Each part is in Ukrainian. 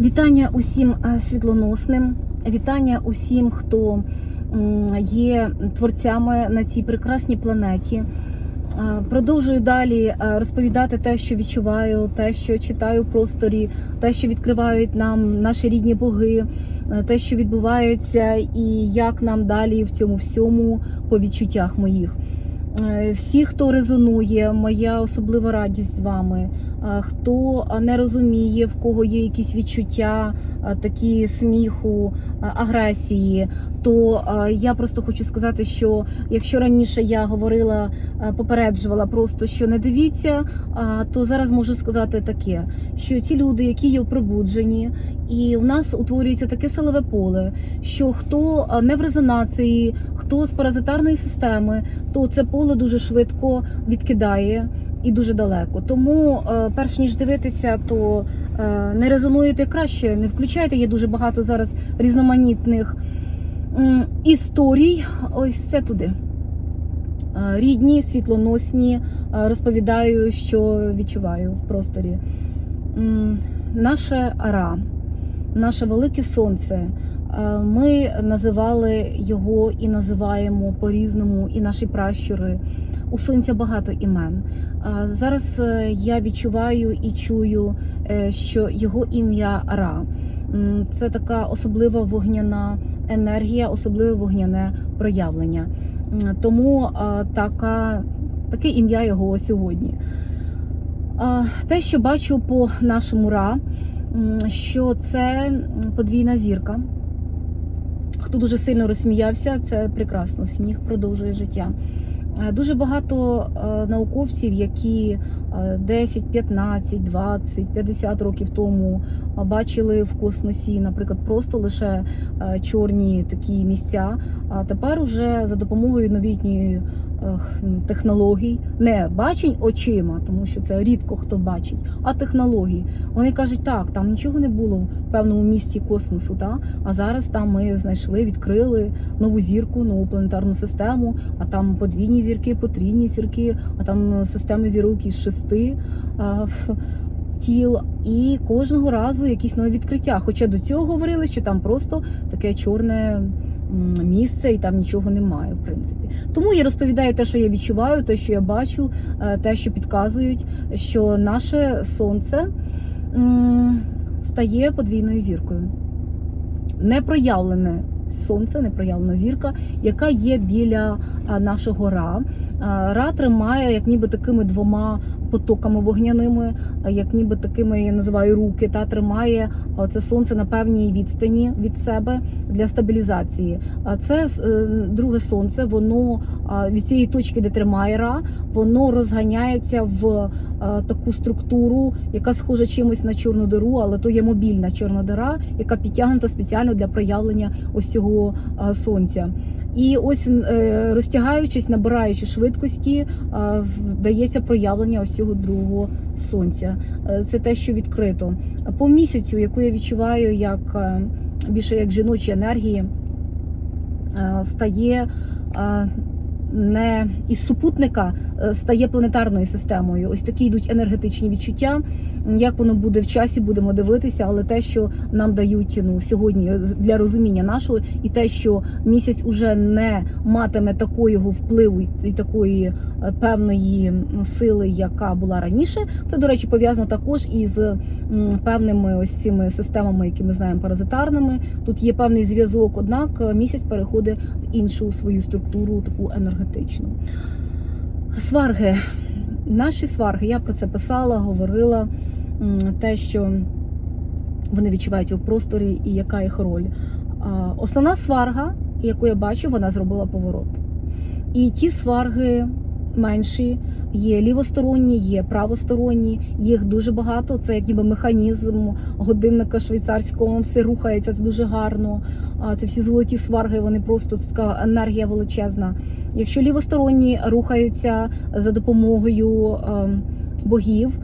Вітання усім е, світлоносним, вітання усім, хто є творцями на цій прекрасній планеті. Е, Продовжую далі е, розповідати те, що відчуваю, те, що читаю в просторі, те, що відкривають нам наші рідні боги, те, що відбувається, і як нам далі в цьому всьому по відчуттях моїх. Всі, хто резонує, моя особлива радість з вами. Е, Хто не розуміє, в кого є якісь відчуття, е, такі сміху, е, агресії, то е, я просто хочу сказати, що якщо раніше я говорила, е, попереджувала просто, що не дивіться, то зараз можу сказати таке: що ці люди, які є в пробудженні, і в нас утворюється таке силове поле, що хто е, не в резонації, хто з паразитарної системи, то це поле дуже швидко відкидає і дуже далеко. Тому, е, перш ніж дивитися, то е, не резонуєте краще, не включайте. Є дуже багато зараз різноманітних історій. Ось це туди. Е, Рідні, світлоносні, розповідаю, що відчуваю в просторі. Наше ара, наше велике сонце. Ми називали його і називаємо по-різному, і наші пращури. У сонця багато імен. Зараз е, я відчуваю і чую, е, що його ім'я Ра. Це така особлива вогняна енергія, особливе вогняне проявлення. Тому така, таке ім'я його сьогодні. Те, що бачу по нашому Ра, що це подвійна зірка. Хто дуже сильно розсміявся, це прекрасно. Сміх продовжує життя. Е, Дуже багато е, науковців, які е, 10, 15, 20, 50 років тому е, бачили в космосі, наприклад, просто лише чорні такі місця. А тепер уже за допомогою новітньої технологій, не бачень очима, тому що це рідко хто бачить, а технології. Вони кажуть, так, там нічого не було в певному місці космосу, та? а зараз там ми знайшли, відкрили нову зірку, нову планетарну систему, а там подвійні зірки, потрійні зірки, а там системи зірок із шести. Тіл і кожного разу якісь нові відкриття. Хоча до цього говорили, що там просто таке чорне місце, і там нічого немає, в принципі. Тому я розповідаю те, що я відчуваю, те, що я бачу, е, те, що підказують, що наше сонце стає подвійною зіркою. Непроявлене сонце, непроявлена зірка, яка є біля нашого ра. А, Ра тримає як ніби такими двома потоками вогняними, як ніби такими я називаю руки, та тримає це сонце на певній відстані від себе для стабілізації. А це е, друге сонце, воно від цієї точки, де тримає ра, воно розганяється в е, таку структуру, яка схожа чимось на чорну диру, але то є мобільна чорна дира, яка підтягнута спеціально для проявлення ось цього е, сонця. І ось е, розтягаючись, набираючи швидкості, е, вдається проявлення ось цього другого сонця. Е, Це те, що відкрито. По місяцю, яку я відчуваю як більше як жіночі енергії, стає. Е, Не із супутника е, стає планетарною системою. Ось такі йдуть енергетичні відчуття. Як воно буде в часі, будемо дивитися, але те, що нам дають ну сьогодні для розуміння нашого, і те, що місяць уже не матиме такого впливу і такої е, певної сили, яка була раніше. Це до речі пов'язано також із певними ось цими системами, які ми знаємо паразитарними. Тут є певний зв'язок, однак е, місяць переходить в іншу свою структуру, таку енергетичну. Сварги. Наші сварги, я про це писала, говорила те, що вони відчувають у просторі і яка їх роль. Основна сварга, яку я бачу, вона зробила поворот. І ті сварги менші, є лівосторонні, є правосторонні, їх дуже багато. Це як ніби механізм годинника швейцарського, все рухається, це дуже гарно. Це всі золоті сварги, вони просто це така енергія величезна. Якщо лівосторонні рухаються за допомогою ем, богів,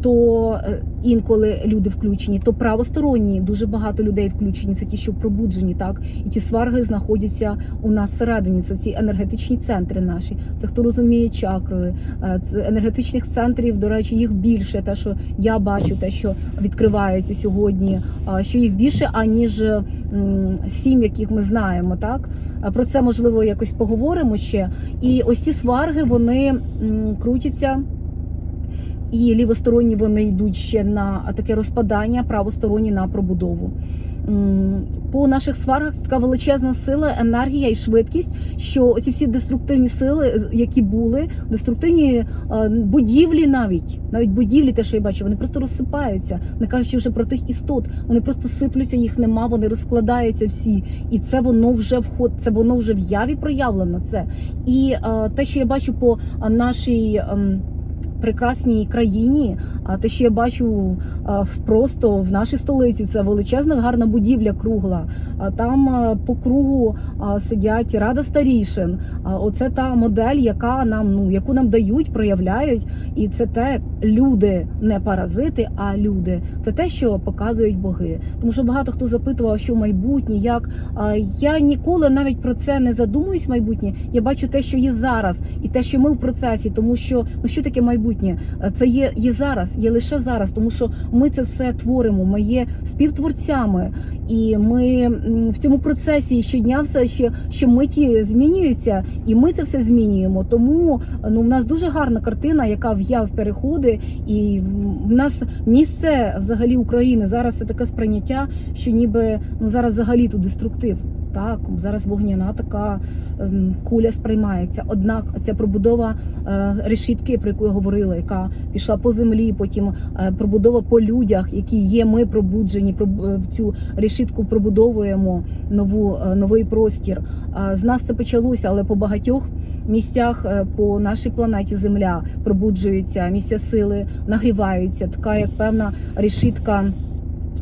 то е, інколи люди включені, то правосторонні дуже багато людей включені. Це ті, що пробуджені, так і ті сварги знаходяться у нас всередині. Це ці енергетичні центри наші. Це хто розуміє чакри, е, це енергетичних центрів. До речі, їх більше. Те, що я бачу, те, що відкривається сьогодні, що їх більше аніж сім, яких ми знаємо. Так про це можливо якось поговоримо ще. І ось ці сварги вони крутяться. І лівосторонні вони йдуть ще на таке розпадання, правосторонні на пробудову. По наших сваргах це така величезна сила, енергія і швидкість, що ці всі деструктивні сили, які були, деструктивні е, будівлі, навіть навіть будівлі, те, що я бачу, вони просто розсипаються, не кажучи вже про тих істот. Вони просто сиплються, їх нема, вони розкладаються всі, і це воно вже вход, це воно вже в яві проявлено. Це і е, те, що я бачу по е, нашій. Прекрасній країні. А те, що я бачу просто в нашій столиці, це величезна гарна будівля кругла. А там по кругу сидять рада старішин. А оце та модель, яка нам ну яку нам дають, проявляють. І це те люди, не паразити, а люди. Це те, що показують боги. Тому що багато хто запитував, що майбутнє, як я ніколи навіть про це не задумуюсь. Майбутнє я бачу те, що є зараз, і те, що ми в процесі, тому що ну що таке майбутнє? Е, Це є, є зараз, є лише зараз, тому що ми це все творимо. Ми є співтворцями, і ми в цьому процесі щодня все ще що миті змінюються, і ми це все змінюємо. Тому ну в нас дуже гарна картина, яка в'яв переходи, і в нас місце взагалі України зараз це таке сприйняття, що ніби ну зараз взагалі тут деструктив. Так, зараз вогняна така ем, куля сприймається. Однак ця пробудова е, решітки, про яку я говорила, яка пішла по землі, потім е, пробудова по людях, які є. Ми пробуджені, проб- е, цю решітку пробудовуємо нову новий простір. З нас це почалося, але по багатьох місцях по нашій планеті Земля пробуджуються місця сили, нагріваються. Така як певна решітка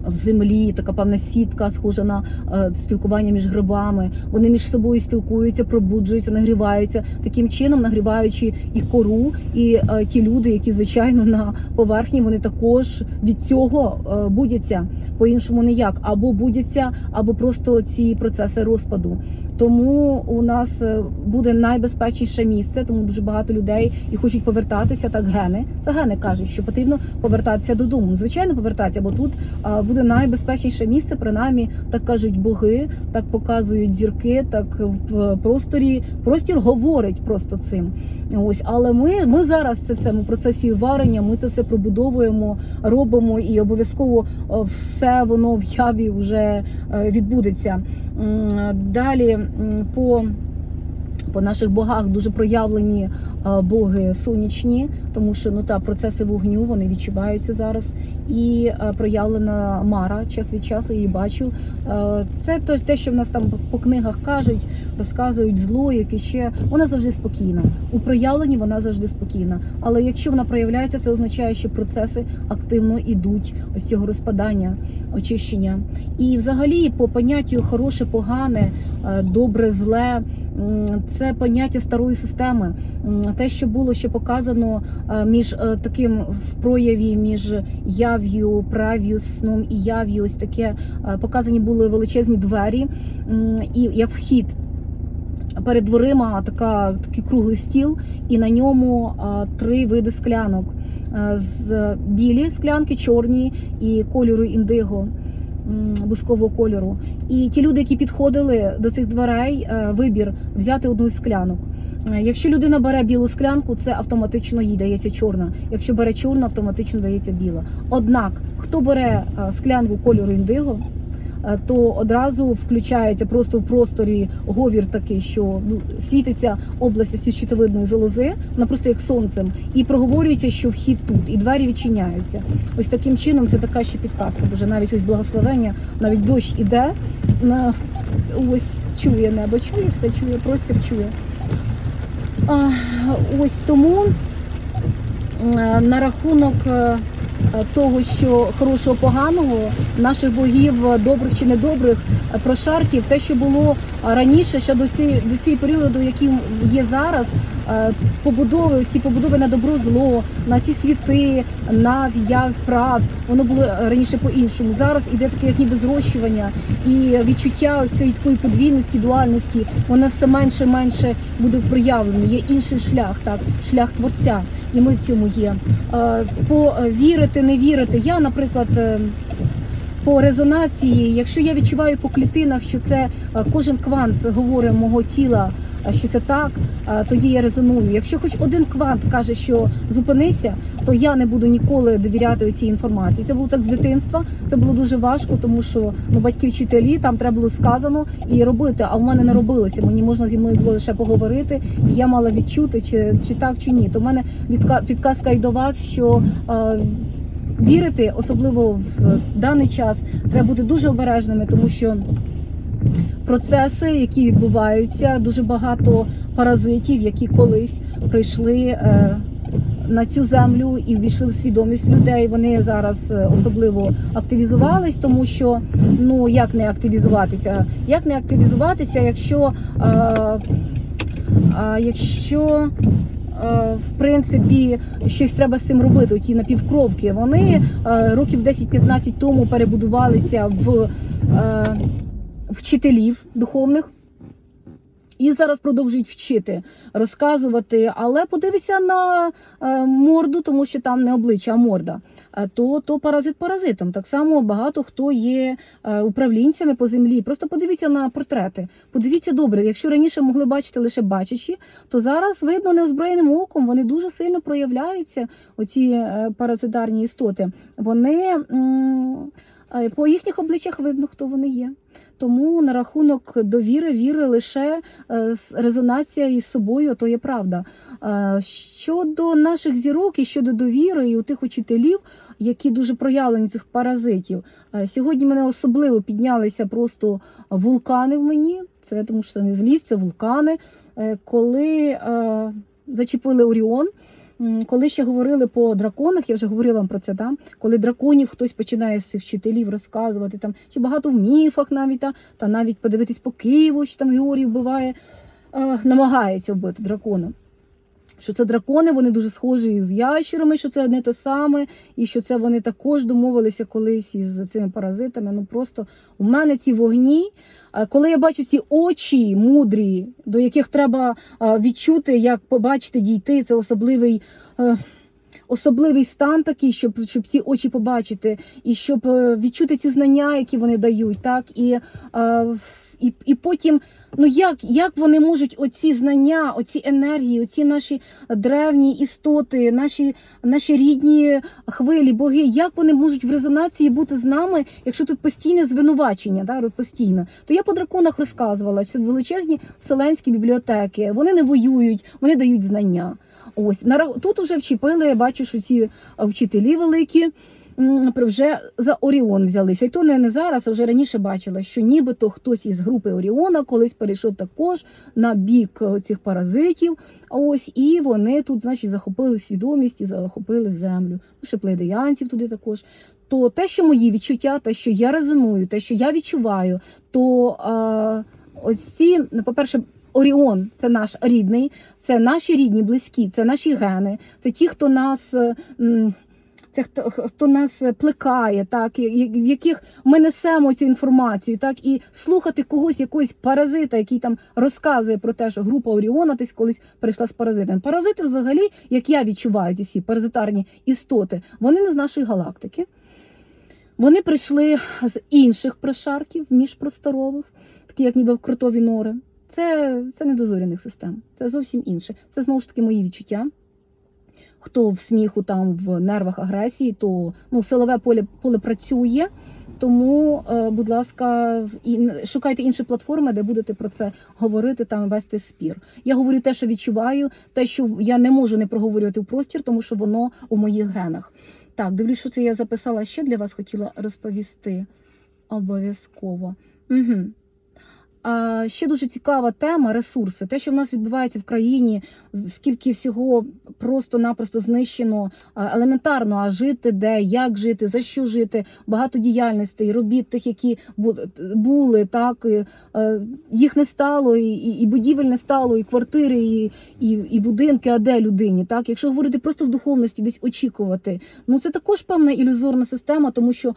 в землі, така певна сітка, схожа на е, спілкування між грибами. Вони між собою спілкуються, пробуджуються, нагріваються таким чином, нагріваючи і кору, і е, ті люди, які звичайно на поверхні, вони також від цього е, будяться по-іншому ніяк, або будяться, або просто ці процеси розпаду. Тому у нас е, буде найбезпечніше місце, тому дуже багато людей і хочуть повертатися. Так гени це гени кажуть, що потрібно повертатися додому. Звичайно, повертатися, бо тут буде найбезпечніше місце, принаймні так кажуть боги, так показують зірки, так в просторі простір говорить просто цим. Ось, але ми, ми зараз це все ми в процесі варення, ми це все пробудовуємо, робимо і обов'язково е, все воно в яві вже е, відбудеться. Далі по по наших богах дуже проявлені е, боги сонячні, тому що ну та процеси вогню вони відчуваються зараз. І е, проявлена Мара час від часу її бачу. Е, Це те, що в нас там по книгах кажуть, розказують зло, яке ще вона завжди спокійна. У проявленні вона завжди спокійна. Але якщо вона проявляється, це означає, що процеси активно ідуть ось цього розпадання, очищення. І взагалі, по поняттю хороше, погане, е, добре, зле. Це поняття старої системи. Те, що було ще показано е, між е, таким в прояві між яв'ю, прав'ю, сном і яв'ю, ось таке е, показані були величезні двері і як вхід. Перед дверима така такий круглий стіл, і на ньому а, три види склянок: Е, з білі склянки, чорні і кольору індиго. Бускового кольору, і ті люди, які підходили до цих дверей, е, вибір взяти одну із склянок. Е, Якщо людина бере білу склянку, це автоматично їй дається чорна. Якщо бере чорна, автоматично дається біла. Однак, хто бере е, склянку кольору індиго, то одразу включається просто в просторі говір такий, що ну, світиться область щитовидної залози, вона просто як сонцем, і проговорюється, що вхід тут, і двері відчиняються. Ось таким чином це така ще підказка. Боже, навіть ось благословення, навіть дощ іде, на ось чує небо, чує все, чує, простір чує. А, ось тому е, на рахунок е, того, що хорошого поганого, наших богів е, добрих чи недобрих, е, прошарків, те, що було е, раніше, ще до цієї до цієї періоду, яким є зараз, е, побудови, ці побудови на добро зло, на ці світи, на в'яв прав. Воно було е, раніше по-іншому. Зараз іде таке, як ніби зрощування і відчуття ось цієї такої подвійності, дуальності. Воно все менше і менше буде в. Є інший шлях, так шлях творця, і ми в цьому є. Е, По е, не вірити. Я, наприклад. По резонації, якщо я відчуваю по клітинах, що це е, кожен квант говорить мого тіла, е, що це так, е, тоді я резоную. Якщо хоч один квант каже, що зупинися, то я не буду ніколи довіряти цій інформації. Це було так з дитинства. Це було дуже важко, тому що ну батьки вчителі там треба було сказано і робити. А в мене не робилося. Мені можна зі мною було лише поговорити, і я мала відчути, чи, чи так, чи ні. То в мене підказка і до вас, що. Е, Вірити, особливо в даний час, треба бути дуже обережними, тому що процеси, які відбуваються, дуже багато паразитів, які колись прийшли е, на цю землю і ввійшли в свідомість людей. Вони зараз е, особливо активізувались, тому що ну як не активізуватися? Як не активізуватися, якщо, е, а, якщо е, в принципі щось треба з цим робити? Ті напівкровки вони е, років 10-15 тому перебудувалися в е, вчителів духовних. І зараз продовжують вчити, розказувати, але подивися на е, морду, тому що там не обличчя, а морда. Е, То, то паразит паразитом. Так само багато хто є е, управлінцями по землі. Просто подивіться на портрети. Подивіться добре. Якщо раніше могли бачити лише бачачі, то зараз видно неозброєним оком. Вони дуже сильно проявляються. Оці паразитарні істоти. Вони по їхніх обличчях видно, хто вони є. Тому на рахунок довіри, віри лише е, резонація із собою, то є правда. Е, Щодо наших зірок і щодо довіри і у тих учителів, які дуже проявлені цих паразитів. е, Сьогодні мене особливо піднялися просто вулкани в мені. Це тому, що не злість, це вулкани. Е, Коли е, зачепили Оріон. Коли ще говорили по драконах, я вже говорила вам про це, да? коли драконів хтось починає з цих вчителів розказувати, там чи багато в міфах навіть, та, та навіть подивитись по Києву, що там Георгій вбиває, намагається вбити дракона. Що це дракони, вони дуже схожі з ящерами, що це одне те саме, і що це вони також домовилися колись із цими паразитами. Ну просто у мене ці вогні. Коли я бачу ці очі мудрі, до яких треба відчути, як побачити, дійти, це особливий. е, Особливий стан такий, щоб, щоб ці очі побачити, і щоб е, відчути ці знання, які вони дають, так і, е, і, і потім, ну як, як вони можуть оці знання, оці енергії, оці наші древні істоти, наші, наші рідні хвилі, боги, як вони можуть в резонації бути з нами, якщо тут постійне звинувачення, да, постійно. То я по драконах розказувала, що величезні вселенські бібліотеки, вони не воюють, вони дають знання. Ось тут вже вчепили, я бачу, що ці вчителі великі. Вже за Оріон взялися. І то не, не зараз, а вже раніше бачила, що нібито хтось із групи Оріона колись перейшов також на бік е, цих паразитів. Ось і вони тут, значить, захопили свідомість і захопили землю. Ну, ще плейдеянців туди також. То те, що мої відчуття, те, що я резоную, те, що я відчуваю, то а, ось ці, ну, по-перше, Оріон це наш рідний, це наші рідні, близькі, це наші гени, це ті, хто нас. е, м, Це хто, хто нас плекає, так і- в яких ми несемо цю інформацію, так і слухати когось, якогось паразита, який там розказує про те, що група Оріона десь колись перейшла з паразитами. Паразити, взагалі, як я відчуваю ці всі паразитарні істоти, вони не з нашої галактики. Вони прийшли з інших прошарків, міжпросторових, такі як ніби кротові нори. Це, це не до зоряних систем, це зовсім інше. Це знову ж таки мої відчуття. Хто в сміху, там в нервах агресії, то ну, силове поле, поле працює. Тому, е, будь ласка, і шукайте інші платформи, де будете про це говорити там вести спір. Я говорю те, що відчуваю, те, що я не можу не проговорювати в простір, тому що воно у моїх генах. Так, дивлюсь, що це я записала ще для вас, хотіла розповісти обов'язково. Угу. Ще дуже цікава тема ресурси. Те, що в нас відбувається в країні, скільки всього просто-напросто знищено елементарно, а жити де, як жити, за що жити, багато діяльностей, робіт тих, які були, так е, їх не стало, і, і, будівель не стало, і квартири, і, і, і будинки. А де людині? Так, якщо говорити просто в духовності, десь очікувати, ну це також певна ілюзорна система, тому що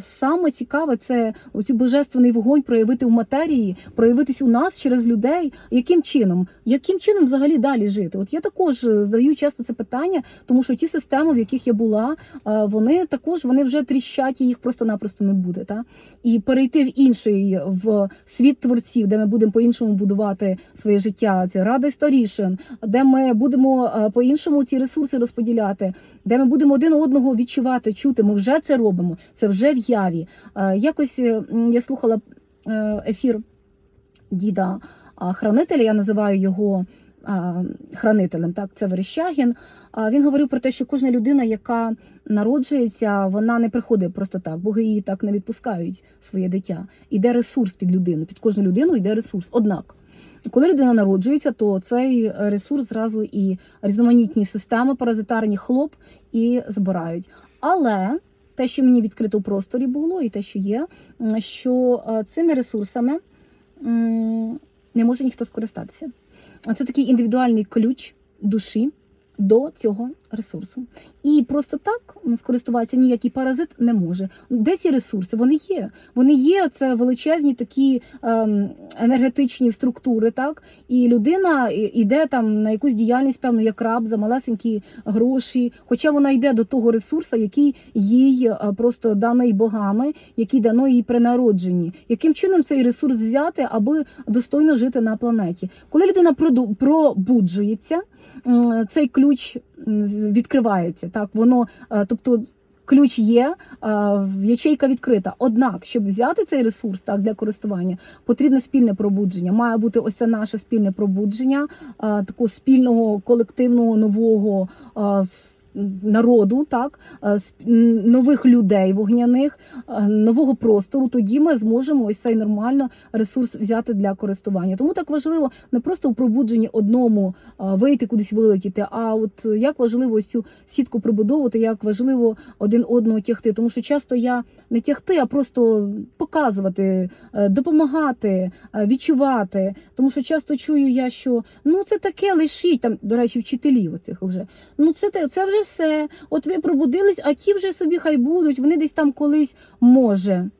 саме цікаве це оцю божественний вогонь проявити в матерії, проявитись у нас через людей. Яким чином? Яким чином взагалі далі жити? От я також е, задаю часто це питання, тому що ті системи, в яких я була, е, вони також вони вже тріщать, і їх просто-напросто не буде. Та? І перейти в інший в світ творців, де ми будемо по-іншому будувати своє життя. Це рада старішин, де ми будемо е, по-іншому ці ресурси розподіляти, де ми будемо один одного відчувати, чути. Ми вже це робимо. Це вже в яві. Якось я слухала ефір діда хранителя. Я називаю його хранителем. Так, це Верещагін. Він говорив про те, що кожна людина, яка народжується, вона не приходить просто так. Боги її так не відпускають своє дитя. Іде ресурс під людину. Під кожну людину йде ресурс. Однак. Коли людина народжується, то цей ресурс зразу і різноманітні системи паразитарні хлоп і збирають. Але те, що мені відкрито в просторі було, і те, що є, що е, цими ресурсами не може ніхто скористатися. А Це такий індивідуальний ключ душі до цього ресурсу. І просто так скористуватися ніякий паразит не може. Де ці ресурси? Вони є. Вони є. Це величезні такі ем, енергетичні структури, так і людина йде там на якусь діяльність, певно, як раб за малесенькі гроші. Хоча вона йде до того ресурсу, який їй е, просто даний богами, який дано їй при народженні. Яким чином цей ресурс взяти, аби достойно жити на планеті? Коли людина пробуджується, цей ключ відкривається. Так, воно, е, тобто. Ключ є, е, ячейка відкрита. Однак, щоб взяти цей ресурс так для користування, потрібне спільне пробудження. Має бути ось це наше спільне пробудження, е, такого спільного колективного нового народу, так е, нових людей вогняних, е, нового простору. Тоді ми зможемо ось цей нормально ресурс взяти для користування. Тому так важливо не просто в пробудженні одному е, вийти кудись вилетіти, а от як важливо ось цю сітку прибудовувати, як важливо один одного тягти. Тому що часто я не тягти, а просто показувати, допомагати, відчувати. Тому що часто чую я, що ну це таке лишіть там, до речі, вчителів оцих вже. Ну це те, це вже все. От ви пробудились, а ті вже собі хай будуть. Вони десь там колись може.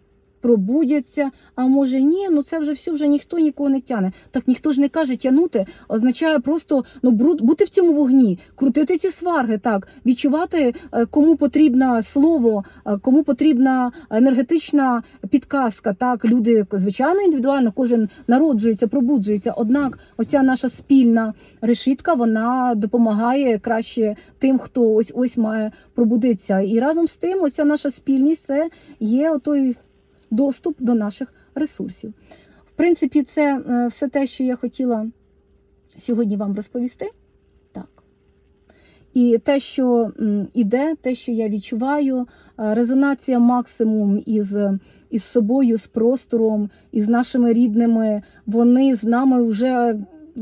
Пробудяться, а може ні, ну це вже все вже ніхто нікого не тяне. Так ніхто ж не каже тягнути, означає просто ну бруд бути в цьому вогні, крутити ці сварги, так відчувати, е, кому потрібне слово, е, кому потрібна енергетична підказка. Так, люди звичайно індивідуально, кожен народжується, пробуджується. Однак, оця наша спільна решітка вона допомагає краще тим, хто ось ось має пробудитися. І разом з тим, оця наша спільність це є отой доступ до наших ресурсів. В принципі, це е, все те, що я хотіла сьогодні вам розповісти. Так. І те, що іде, те, що я відчуваю, е, резонація максимум із, із собою, з простором, із нашими рідними, вони з нами вже.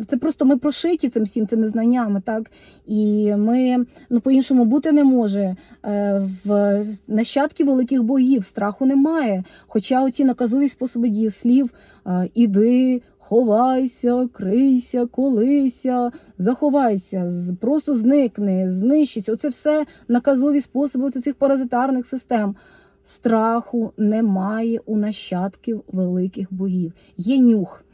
Це просто ми прошиті цим всім цими знаннями, так і ми ну по-іншому бути не може. Е, В нащадки великих богів страху немає. Хоча оці наказові способи дієслів е, іди, ховайся, крийся, колися, заховайся, просто зникни, знищися. Оце все наказові способи цих паразитарних систем. Страху немає у нащадків великих богів. Є нюх.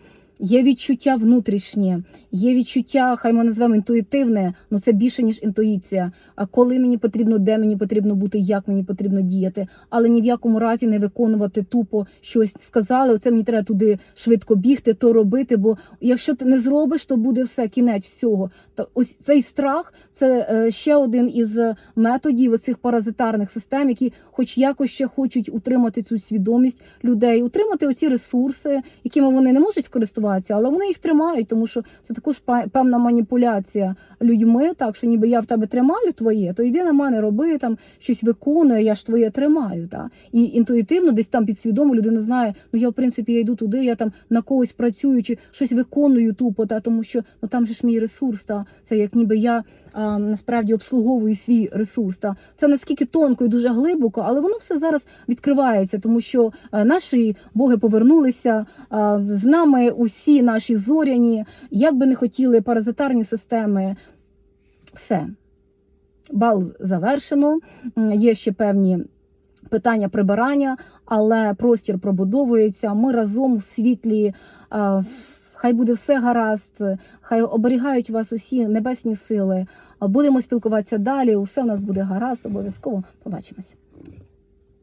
Є відчуття внутрішнє, є відчуття, хай ми назвемо інтуїтивне, ну це більше ніж інтуїція. А коли мені потрібно, де мені потрібно бути, як мені потрібно діяти, але ні в якому разі не виконувати тупо щось сказали. Оце мені треба туди швидко бігти, то робити. Бо якщо ти не зробиш, то буде все кінець всього. Та ось цей страх це е, ще один із методів цих паразитарних систем, які, хоч якось ще хочуть утримати цю свідомість людей, утримати оці ресурси, якими вони не можуть скористуватися. Ситуація, але вони їх тримають, тому що це також певна маніпуляція людьми. Так що ніби я в тебе тримаю твоє, то йди на мене, роби там щось виконує, я ж твоє тримаю. Та і інтуїтивно, десь там підсвідомо людина знає, ну я в принципі я йду туди, я там на когось працюю чи щось виконую тупо, та тому що ну там же ж мій ресурс, та це як ніби я а, насправді обслуговую свій ресурс. Та це наскільки тонко і дуже глибоко, але воно все зараз відкривається, тому що е, наші боги повернулися. а, З нами усі наші зоряні, як би не хотіли паразитарні системи, все. Бал завершено. Є ще певні питання прибирання, але простір пробудовується. Ми разом у світлі. Хай буде все гаразд, хай оберігають вас усі небесні сили. Будемо спілкуватися далі. Усе в нас буде гаразд. Обов'язково побачимось.